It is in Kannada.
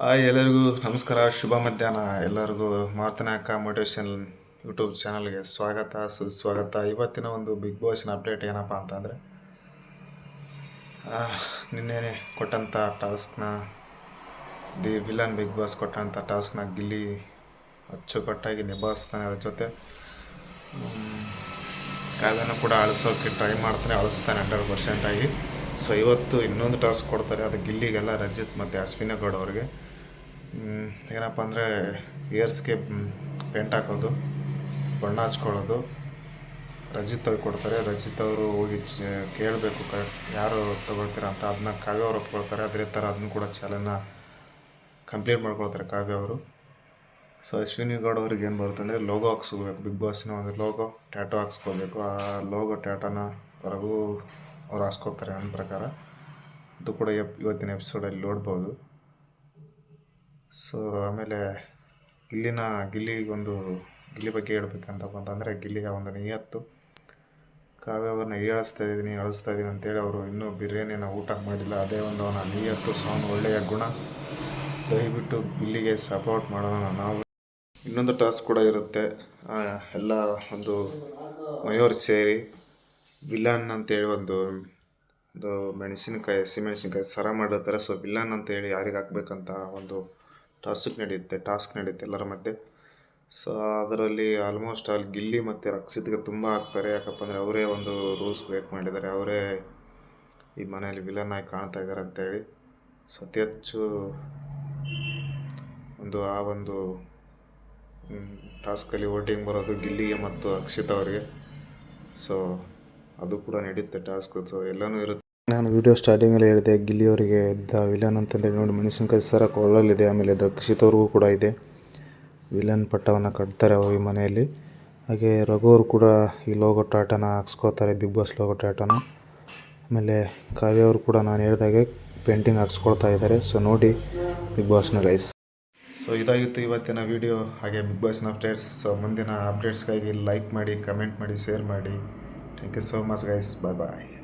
ಹಾಯ್, ಎಲ್ಲರಿಗೂ ನಮಸ್ಕಾರ. ಶುಭ ಮಧ್ಯಾಹ್ನ. ಎಲ್ಲರಿಗೂ ಮಾರ್ತನಾಯಕ ಮೋಟಿವೇಶನ್ ಯೂಟ್ಯೂಬ್ ಚಾನಲ್ಗೆ ಸ್ವಾಗತ, ಸುಸ್ವಾಗತ. ಇವತ್ತಿನ ಒಂದು ಬಿಗ್ ಬಾಸ್ನ ಅಪ್ಡೇಟ್ ಏನಪ್ಪ ಅಂತಂದರೆ ನಿನ್ನೆ ಕೊಟ್ಟಂಥ ಟಾಸ್ಕ್ನ ದಿ ವಿಲನ್ ಬಿಗ್ ಬಾಸ್ ಕೊಟ್ಟಂಥ ಟಾಸ್ಕ್ನ ಗಿಲ್ಲಿ ಅಚ್ಚುಕಟ್ಟಾಗಿ ನಿಭಾಯಿಸ್ತಾನೆ ಅದ್ರ ಜೊತೆ. ಕಾವ್ಯನ ಕೂಡ ಅಳಿಸೋಕ್ಕೆ ಟ್ರೈ ಮಾಡ್ತಾನೆ, ಅಳಿಸ್ತಾನೆ ಹಂಡ್ರೆಡ್ ಪರ್ಸೆಂಟಾಗಿ ಸೊ ಇವತ್ತು ಇನ್ನೊಂದು ಟಾಸ್ಕ್ ಕೊಡ್ತಾರೆ. ಅದು ಗಿಲ್ಲಿಗೆಲ್ಲ ರಜಿತ್ ಮತ್ತು ಅಶ್ವಿನಗೌಡ ಅವ್ರಿಗೆ. ಏನಪ್ಪ ಅಂದರೆ ಇಯರ್ಸ್ಗೆ ಪೇಂಟ್ ಹಾಕೋದು, ಬಣ್ಣ ಹಚ್ಕೊಳ್ಳೋದು, ರಜಿತ್ ಅವ್ರಿಗೆ ಕೊಡ್ತಾರೆ, ರಜಿತ್ ಅವರು ಹೋಗಿ ಕೇಳಬೇಕು ಕರೆಕ್ಟ್ ಯಾರು ತೊಗೊಳ್ತೀರ ಅಂತ ಅದನ್ನ ಕಾವ್ಯ ಅವ್ರು ಒಪ್ಕೊಳ್ತಾರೆ, ಅದೇ ಥರ ಅದನ್ನು ಕೂಡ ಚಾಲನ ಕಂಪ್ಲೀಟ್ ಮಾಡ್ಕೊಳ್ತಾರೆ ಕಾವ್ಯ ಅವರು. ಸೊ ಅಶ್ವಿನಿ ಗೌಡ್ ಅವ್ರಿಗೆ ಏನು ಬರುತ್ತೆ ಅಂದರೆ ಲೋಗೋ ಹಾಕ್ಸ್ಕೋಬೇಕು ಬಿಗ್ ಬಾಸ್ನ ಒಂದು ಲೋಗೋ ಟ್ಯಾಟೋ ಹಾಕ್ಸ್ಕೋಬೇಕು ಆ ಲೋಗೋ ಟ್ಯಾಟೋನ ಹೊರಗೂ ಅವ್ರು ಹಾಕ್ಸ್ಕೋತಾರೆ ನನ್ನ ಪ್ರಕಾರ. ಅದು ಕೂಡ ಇವತ್ತಿನ ಎಪಿಸೋಡಲ್ಲಿ ನೋಡ್ಬೋದು. ಸೊ ಆಮೇಲೆ ಇಲ್ಲಿನ ಗಿಲ್ಲಿಗೊಂದು ಗಿಲ್ಲಿ ಬಗ್ಗೆ ಹೇಳ್ಬೇಕಂತ ಬಂತಂದರೆ ಗಿಲ್ಲಿಗೆ ಒಂದು ನಿಯತ್ತು. ಕಾವ್ಯವನ್ನು ಏಳಿಸ್ತಾ ಇದ್ದೀನಿ, ಅಳಿಸ್ತಾ ಇದ್ದೀನಿ ಅಂತೇಳಿ ಅವರು ಇನ್ನೂ ಬಿರಿಯಾನಿನ ಊಟ ಮಾಡಿಲ್ಲ. ಅದೇ ಒಂದು ಅವನ ನಿಯತ್ತು, ಸೊ ಅವನ ಒಳ್ಳೆಯ ಗುಣ. ದಯವಿಟ್ಟು ಗಿಲ್ಲಿಗೆ ಸಪೋರ್ಟ್ ಮಾಡೋಣ. ನಾವು ಇನ್ನೊಂದು ಟಾಸ್ಕ್ ಕೂಡ ಇರುತ್ತೆ. ಎಲ್ಲ ಒಂದು ಮಯೂರ್ ಸೇರಿ ವಿಲನ್ ಅಂತೇಳಿ ಒಂದು ಒಂದು ಮೆಣಸಿನಕಾಯಿ ಹಸಿಮೆಣಸಿನ್ಕಾಯಿ ಸರ ಮಾಡಿರ್ತಾರೆ. ಸೊ ವಿಲನ್ ಅಂತೇಳಿ ಯಾರಿಗೆ ಹಾಕ್ಬೇಕಂತ ಒಂದು ಟಾಸ್ಕ್ ನಡೆಯುತ್ತೆ ಟಾಸ್ಕ್ ನಡೆಯುತ್ತೆ ಎಲ್ಲರ ಮಧ್ಯೆ. ಸೊ ಅದರಲ್ಲಿ ಆಲ್ಮೋಸ್ಟ್ ಅಲ್ಲಿ ಗಿಲ್ಲಿ ಮತ್ತು ರಕ್ಷಿತ್ಗೆ ತುಂಬ ಆಗ್ತಾರೆ. ಯಾಕಪ್ಪ ಅಂದರೆ ಅವರೇ ಒಂದು ರೂಲ್ಸ್ ಬ್ರೇಕ್ ಮಾಡಿದ್ದಾರೆ. ಅವರೇ ಈ ಮನೆಯಲ್ಲಿ ವಿಲನ್ ಆಗಿ ಕಾಣ್ತಾ ಇದ್ದಾರೆ ಅಂತೇಳಿ ಸೊ ಅತಿ ಹೆಚ್ಚು ಒಂದು ಆ ಒಂದು ಟಾಸ್ಕಲ್ಲಿ ವೋಟಿಂಗ್ ಬರೋದು ಗಿಲ್ಲಿಗೆ ಮತ್ತು ಅಕ್ಷಿತ್ ಅವರಿಗೆ. ಸೊ ಅದು ಕೂಡ ನಡೆಯುತ್ತೆ ಟಾಸ್ಕ್ ಸೊ ಎಲ್ಲನೂ ಇರುತ್ತೆ. ನಾನು ವಿಡಿಯೋ ಸ್ಟಾರ್ಟಿಂಗಲ್ಲಿ ಹೇಳಿದೆ ಗಿಲ್ಲಿಯವರಿಗೆ ಇದ್ದ ವಿಲನ್ ಅಂತಂದೇಳಿ ನೋಡಿ ಮೆಣಸಿನ್ಕಾಯಿ ಸರ ಕೊಳ್ಳಲಿದೆ ಆಮೇಲೆ ದಕ್ಷಿತವ್ರಿಗೂ ಕೂಡ ಇದೆ. ವಿಲನ್ ಪಟ್ಟವನ್ನು ಕಟ್ತಾರೆ ಅವ್ರ ಈ ಮನೆಯಲ್ಲಿ. ಹಾಗೆ ರಘು ಅವರು ಕೂಡ ಈ ಲೋಗೋ ಟಾಟನ ಹಾಕ್ಸ್ಕೋತಾರೆ ಬಿಗ್ ಬಾಸ್ ಲೋಗೋ ಟಾಟನ. ಆಮೇಲೆ ಕಾವ್ಯ ಅವರು ಕೂಡ ನಾನು ಹೇಳಿದಾಗೆ ಪೇಂಟಿಂಗ್ ಹಾಕ್ಸ್ಕೊಳ್ತಾ ಇದ್ದಾರೆ. ಸೊ ನೋಡಿ ಬಿಗ್ ಬಾಸ್ನ ಗೈಸ್ ಸೊ ಇದಾಗಿತ್ತು ಇವತ್ತಿನ ವಿಡಿಯೋ ಹಾಗೆ ಬಿಗ್ ಬಾಸ್ನ ಅಪ್ಡೇಟ್ಸ್ ಸೊ ಮುಂದಿನ ಅಪ್ಡೇಟ್ಸ್ಗಾಗಿ ಲೈಕ್ ಮಾಡಿ ಕಮೆಂಟ್ ಮಾಡಿ ಶೇರ್ ಮಾಡಿ. Thank you so much guys bye bye